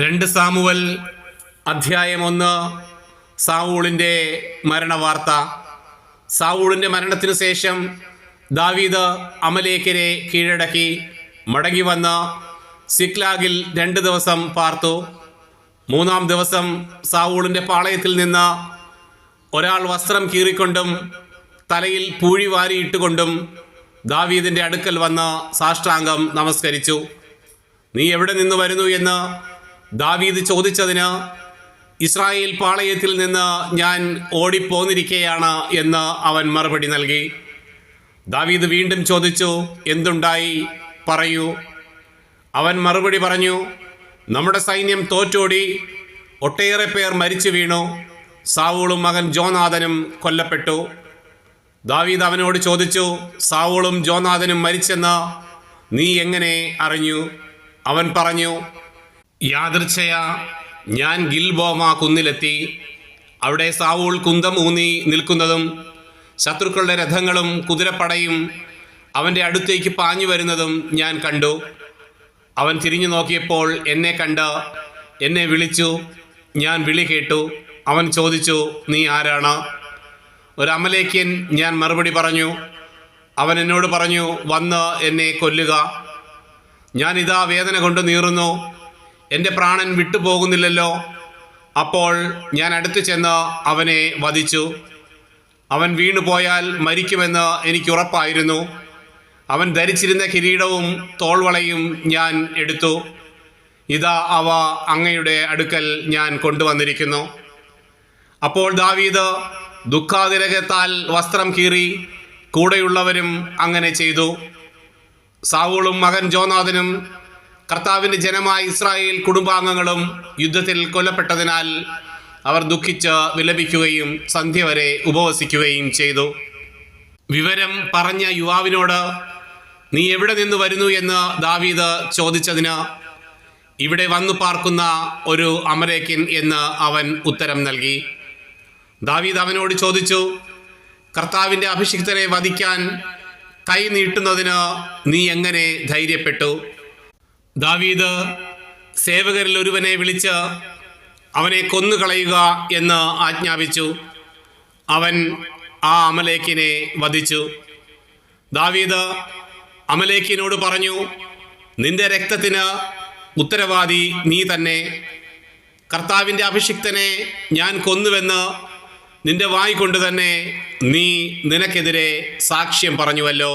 രണ്ട് സാമുവൽ. അധ്യായം ഒന്ന്. സാവൂളിന്റെ മരണവാർത്ത. സാവൂളിന്റെ മരണത്തിനു ശേഷം ദാവീദ് അമലേക്കരെ കീഴടക്കി മടങ്ങി വന്ന് സിക്ലാഗിൽ രണ്ട് ദിവസം പാർത്തു. മൂന്നാം ദിവസം സാവൂളിന്റെ പാളയത്തിൽ നിന്ന് ഒരാൾ വസ്ത്രം കീറിക്കൊണ്ടും തലയിൽ പൂഴി വാരിയിട്ടുകൊണ്ടും ദാവീദിന്റെ അടുക്കൽ വന്ന് സാഷ്ടാംഗം നമസ്കരിച്ചു. നീ എവിടെ നിന്ന് വരുന്നു? എന്ന് ദാവീദ് ചോദിച്ചതിന് ഇസ്രായേൽ പാളയത്തിൽ നിന്ന് ഞാൻ ഓടിപ്പോന്നിരിക്കുകയാണ് എന്ന് അവൻ മറുപടി നൽകി. ദാവീദ് വീണ്ടും ചോദിച്ചു എന്തുണ്ടായി? പറയൂ. അവൻ മറുപടി പറഞ്ഞു നമ്മുടെ സൈന്യം തോറ്റോടി ഒട്ടേറെ പേർ മരിച്ചു വീണു സാവൂളും മകൻ ജോനാഥനും കൊല്ലപ്പെട്ടു. ദാവീദ് അവനോട് ചോദിച്ചു സാവൂളും ജോനാഥനും മരിച്ചെന്ന് നീ എങ്ങനെ അറിഞ്ഞു? അവൻ പറഞ്ഞു യാദൃച്ഛയ ഞാൻ ഗിൽബോമ കുന്നിലെത്തി. അവിടെ സാവൂൾ കുന്തം ഊന്നി നിൽക്കുന്നതും ശത്രുക്കളുടെ രഥങ്ങളും കുതിരപ്പടയും അവന്റെ അടുത്തേക്ക് പാഞ്ഞു വരുന്നതും ഞാൻ കണ്ടു. അവൻ തിരിഞ്ഞു നോക്കിയപ്പോൾ എന്നെ കണ്ട് എന്നെ വിളിച്ചു. ഞാൻ വിളി കേട്ടു. അവൻ ചോദിച്ചു നീ ആരാണ്? ഒരു അമലേക്കൻ ഞാൻ മറുപടി പറഞ്ഞു. അവൻ എന്നോട് പറഞ്ഞു വന്ന് എന്നെ കൊല്ലുക. ഞാൻ ഇതാ വേദന കൊണ്ട് നീറുന്നു. എന്റെ പ്രാണൻ വിട്ടുപോകുന്നില്ലല്ലോ. അപ്പോൾ ഞാൻ അടുത്ത് ചെന്ന് അവനെ വധിച്ചു. അവൻ വീണുപോയാൽ മരിക്കുമെന്ന് എനിക്ക് ഉറപ്പായിരുന്നു. അവൻ ധരിച്ചിരുന്ന കിരീടവും തോൾവളയും ഞാൻ എടുത്തു. ഇതാ അവ അങ്ങയുടെ അടുക്കൽ ഞാൻ കൊണ്ടുവന്നിരിക്കുന്നു. അപ്പോൾ ദാവീദ് ദുഃഖാതിരകത്താൽ വസ്ത്രം കീറി കൂടെയുള്ളവരും അങ്ങനെ ചെയ്തു. സാവൂളും മകൻ ജോനാഥനും കർത്താവിന്റെ ജനമായ ഇസ്രായേൽ കുടുംബാംഗങ്ങളും യുദ്ധത്തിൽ കൊല്ലപ്പെട്ടതിനാൽ അവർ ദുഃഖിച്ച് വിലപിക്കുകയും സന്ധ്യ വരെ ഉപവസിക്കുകയും ചെയ്തു. വിവരം പറഞ്ഞ യുവാവിനോട് നീ എവിടെ നിന്ന് വരുന്നു എന്ന് ദാവീദ് ചോദിച്ചതിന് ഇവിടെ വന്നു പാർക്കുന്ന ഒരു അമരേക്കൻ എന്ന് അവൻ ഉത്തരം നൽകി. ദാവീദ് അവനോട് ചോദിച്ചു കർത്താവിന്റെ അഭിഷിക്തനെ വധിക്കാൻ കൈ നീട്ടുന്നതിന് നീ എങ്ങനെ ധൈര്യപ്പെട്ടു? ദാവീദ് സേവകരിൽ ഒരുവനെ വിളിച്ച് അവനെ കൊന്നുകളയുക എന്ന് ആജ്ഞാപിച്ചു. അവൻ ആ അമലേക്കിനെ വധിച്ചു. ദാവീദ് അമലേക്കിനോട് പറഞ്ഞു നിന്റെ രക്തത്തിന് ഉത്തരവാദി നീ തന്നെ. കർത്താവിന്റെ അഭിഷിക്തനെ ഞാൻ കൊന്നുവെന്ന് നിന്റെ വായിക്കൊണ്ട് തന്നെ നീ നിനക്കെതിരെ സാക്ഷ്യം പറഞ്ഞുവല്ലോ.